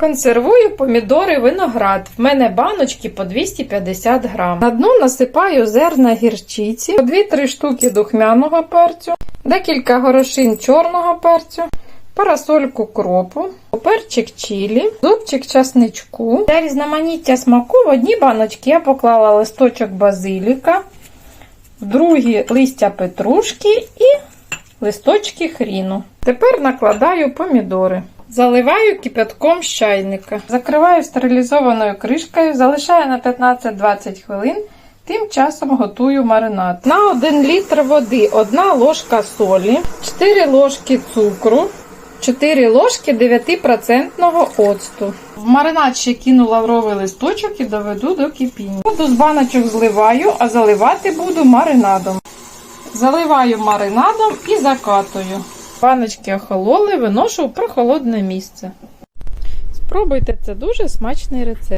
Консервую помідори виноград. В мене баночки по 250 грам. На дно насипаю зерна гірчиці, по 2-3 штуки духмяного перцю, декілька горошин чорного перцю, парасольку кропу, перчик чилі, зубчик часничку. Для різноманіття смаку в одні баночки я поклала листочок базиліка, в другі листя петрушки і листочки хріну. Тепер накладаю помідори. Заливаю кипятком з чайника. Закриваю стерилізованою кришкою, залишаю на 15-20 хвилин. Тим часом готую маринад. На 1 літр води 1 ложка солі, 4 ложки цукру, 4 ложки 9% оцту. В маринад ще кину лавровий листочок і доведу до кипіння. Воду з баночок зливаю, а заливати буду маринадом. Заливаю маринадом і закатую. Баночки охололи, виношу в прохолодне місце. Спробуйте, це дуже смачний рецепт.